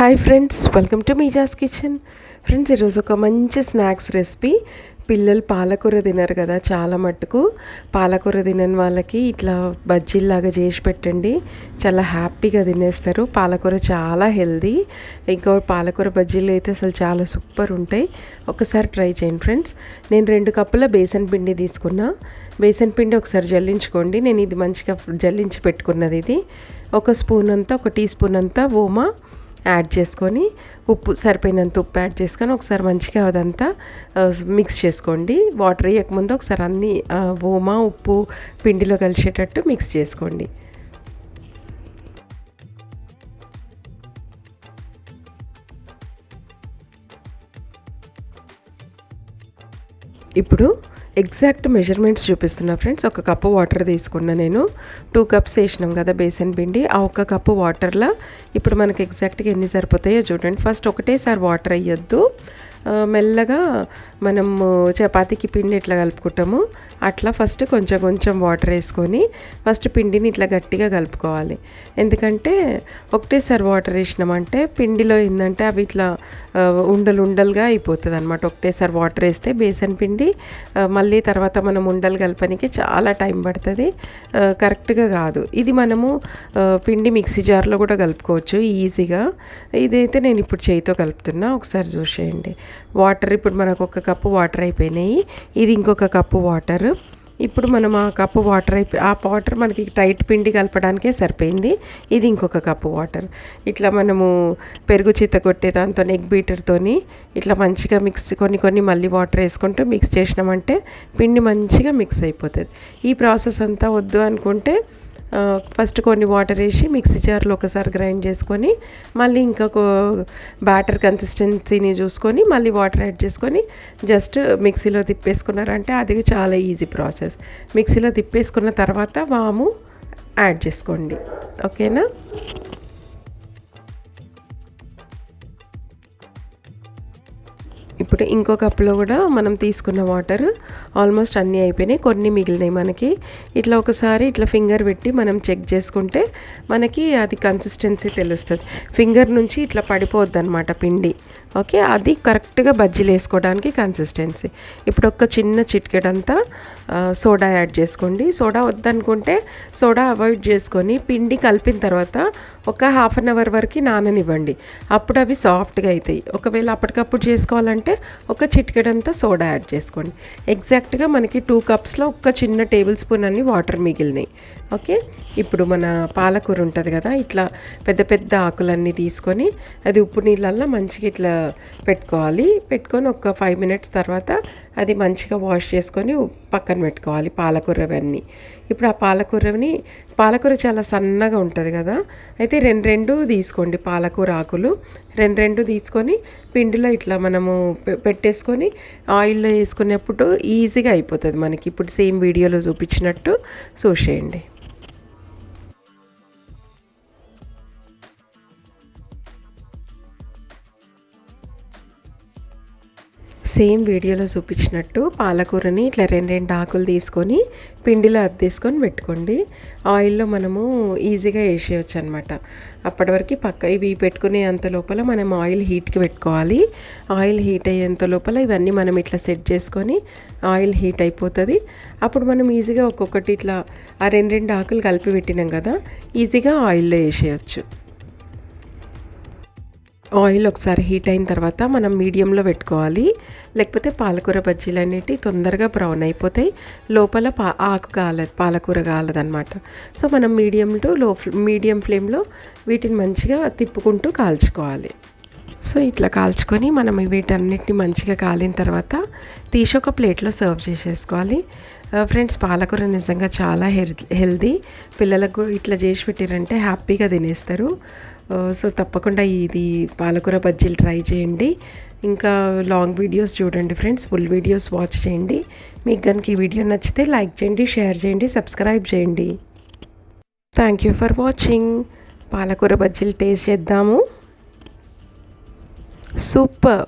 Hi friends welcome to మీజాస్ kitchen friends ఈరోజు ఒక మంచి స్నాక్స్ రెసిపీ పిల్లలు పాలకూర తినరు కదా చాలా మట్టుకు. పాలకూర తినని వాళ్ళకి ఇట్లా బజ్జీల్లాగా చేసి పెట్టండి. చాలా హ్యాపీగా తినేస్తారు. పాలకూర చాలా హెల్దీ ఇంకా పాలకూర బజ్జీలు అయితే అసలు చాలా సూపర్ ఉంటాయి. ఒకసారి ట్రై చేయండి ఫ్రెండ్స్ నేను రెండు కప్పుల బేసన్ పిండి తీసుకున్నా. బేసన్ పిండి ఒకసారి జల్లించుకోండి. నేను ఇది మంచిగా జల్లించి పెట్టుకున్నది ఇది. ఒక స్పూన్ అంతా ఒక టీ స్పూన్ అంతా ఓమా. యాడ్ చేసుకొని ఉప్పు సరిపోయినంత ఉప్పు యాడ్ చేసుకొని ఒకసారి మంచిగా అదంతా మిక్స్ చేసుకోండి. వాటర్ వేయకముందు ఒకసారి అన్ని ఓమా ఉప్పు పిండిలో కలిసేటట్టు మిక్స్ చేసుకోండి. ఇప్పుడు ఎగ్జాక్ట్ మెజర్మెంట్స్ చూపిస్తున్నా ఫ్రెండ్స్. ఒక కప్పు వాటర్ తీసుకున్నా నేను. టూ కప్స్ వేసినాం కదా బేసన్ పిండి. ఆ ఒక్క కప్పు వాటర్లో. ఇప్పుడు మనకు ఎగ్జాక్ట్గా ఎన్ని సరిపోతాయో చూడండి. ఫస్ట్ ఒకటేసారి వాటర్ వేయొద్దు. మెల్లగా మనము చపాతీకి పిండి ఎట్లా కలుపుకుంటాము అట్లా ఫస్ట్ కొంచెం కొంచెం వాటర్ వేసుకొని ఫస్ట్ పిండిని ఇట్లా గట్టిగా కలుపుకోవాలి. ఎందుకంటే ఒకటేసారి వాటర్ వేసినామంటే పిండిలో ఏంటంటే అవి ఇట్లా ఉండలు ఉండలుగా అయిపోతుంది అనమాట ఒకటేసారి వాటర్ వేస్తే బేసన్ పిండి మళ్ళీ తర్వాత మనం ఉండలు కలపనికి చాలా టైం పడుతుంది. కరెక్ట్గా కాదు. ఇది మనము పిండి మిక్సీ జార్లో కూడా కలుపుకోవచ్చు ఈజీగా. ఇదైతే నేను ఇప్పుడు చేయితో కలుపుతున్నా. ఒకసారి చూసేయండి. వాటర్ ఇప్పుడు మనకు ఒక కప్పు వాటర్ అయిపోయినాయి. ఇది ఇంకొక కప్పు వాటర్. ఇప్పుడు మనం ఆ కప్పు వాటర్ అయిపోయి ఆ వాటర్ మనకి టైట్ పిండి కలపడానికే సరిపోయింది. ఇది ఇంకొక కప్పు వాటర్. ఇట్లా మనము పెరుగు చిత్త కొట్టే దాంతో ఎగ్ బీటర్తోని ఇట్లా మంచిగా మిక్స్ కొన్ని కొన్ని మళ్ళీ వాటర్ వేసుకుంటూ మిక్స్ చేసినామంటే పిండి మంచిగా మిక్స్ అయిపోతుంది. ఈ ప్రాసెస్ అంతా వద్దు అనుకుంటే ఫస్ట్ కొన్ని వాటర్ వేసి మిక్సీ జార్లో ఒకసారి గ్రైండ్ చేసుకొని మళ్ళీ ఇంకొక బ్యాటర్ కన్సిస్టెన్సీని చూసుకొని మళ్ళీ వాటర్ యాడ్ చేసుకొని జస్ట్ మిక్సీలో తిప్పేసుకున్నారంటే అది చాలా ఈజీ ప్రాసెస్. మిక్సీలో తిప్పేసుకున్న తర్వాత వాము యాడ్ చేసుకోండి. ఓకేనా? ఇప్పుడు ఇంకో కప్లో కూడా మనం తీసుకున్న వాటర్ ఆల్మోస్ట్ అన్నీ అయిపోయినాయి. కొన్ని మిగిలినాయి మనకి. ఇట్లా ఒకసారి ఇట్లా ఫింగర్ పెట్టి మనం చెక్ చేసుకుంటే మనకి అది కన్సిస్టెన్సీ తెలుస్తుంది. ఫింగర్ నుంచి ఇట్లా పడిపోద్ది అనమాట పిండి. ఓకే? అది కరెక్ట్గా బజ్జీలు వేసుకోవడానికి కన్సిస్టెన్సీ ఇప్పుడు ఒక చిన్న చిట్కెడంతా సోడా యాడ్ చేసుకోండి. సోడా వద్దనుకుంటే సోడా అవాయిడ్ చేసుకొని పిండి కలిపిన తర్వాత ఒక హాఫ్ అన్ అవర్ వరకు నాననివ్వండి. అప్పుడు అవి సాఫ్ట్గా అవుతాయి ఒకవేళ అప్పటికప్పుడు చేసుకోవాలంటే ఒక చిట్కెడంతా సోడా యాడ్ చేసుకోండి. ఎగ్జాక్ట్గా మనకి టూ కప్స్లో ఒక చిన్న టేబుల్ స్పూన్ అన్ని వాటర్ మిగిలినాయి. ఓకే? ఇప్పుడు మన పాలకూర ఉంటుంది కదా ఇట్లా పెద్ద పెద్ద ఆకులన్నీ తీసుకొని అది ఉప్పు నీళ్ళల్లో మంచిగా ఇట్లా పెట్టుకోవాలి. పెట్టుకొని ఒక ఫైవ్ మినిట్స్ తర్వాత అది మంచిగా వాష్ చేసుకొని పక్కన పెట్టుకోవాలి పాలకూర అవన్నీ. ఇప్పుడు ఆ పాలకూరని పాలకూర చాలా సన్నగా ఉంటుంది కదా అయితే రెండు రెండు తీసుకోండి పాలకూర ఆకులు. రెండు రెండు తీసుకొని పిండిలో ఇట్లా మనము పెట్టేసుకొని ఆయిల్లో వేసుకునేప్పుడు ఈజీగా అయిపోతుంది మనకి. ఇప్పుడు సేమ్ వీడియోలో చూపించినట్టు చూసేయండి. సేమ్ వీడియోలో చూపించినట్టు పాలకూరని ఇట్లా రెండు రెండు ఆకులు తీసుకొని పిండిలో అద్దేసుకొని పెట్టుకోండి. ఆయిల్లో మనము ఈజీగా వేసేయచ్చు అనమాట అప్పటి వరకు పక్క ఇవి పెట్టుకునే అంత లోపల మనం ఆయిల్ హీట్కి పెట్టుకోవాలి. ఆయిల్ హీట్ అయ్యేంత లోపల ఇవన్నీ మనం ఇట్లా సెట్ చేసుకొని ఆయిల్ హీట్ అయిపోతుంది. అప్పుడు మనం ఈజీగా ఒక్కొక్కటి ఇట్లా ఆ రెండు రెండు ఆకులు కలిపి పెట్టినాం కదా ఈజీగా ఆయిల్లో వేసేయచ్చు. ఆయిల్ ఒకసారి హీట్ అయిన తర్వాత మనం మీడియంలో పెట్టుకోవాలి. లేకపోతే పాలకూర బజ్జీలు అనేవి తొందరగా బ్రౌన్ అయిపోతాయి. లోపల పా ఆకు కాలదు పాలకూర కాలదనమాట సో మనం మీడియం టు లో మీడియం ఫ్లేమ్లో వీటిని మంచిగా తిప్పుకుంటూ కాల్చుకోవాలి. సో ఇట్లా కాల్చుకొని మనం వీటన్నిటిని మంచిగా కాలిన తర్వాత తీసి ఒక ప్లేట్లో సర్వ్ చేసేసుకోవాలి. ఫ్రెండ్స్ పాలకూర నిజంగా చాలా హెల్దీ. పిల్లలకు ఇట్లా చేసి పెట్టారంటే హ్యాపీగా తినేస్తారు. సో తప్పకుండా ఇది పాలకూర బజ్జీలు ట్రై చేయండి. ఇంకా లాంగ్ వీడియోస్ చూడండి ఫ్రెండ్స్ ఫుల్ వీడియోస్ వాచ్ చేయండి. మీకు కనుక ఈ వీడియో నచ్చితే లైక్ చేయండి షేర్ చేయండి సబ్స్క్రైబ్ చేయండి. థ్యాంక్ యూ ఫర్ వాచింగ్ పాలకూర బజ్జీలు టేస్ట్ చేద్దాము. సూపర్.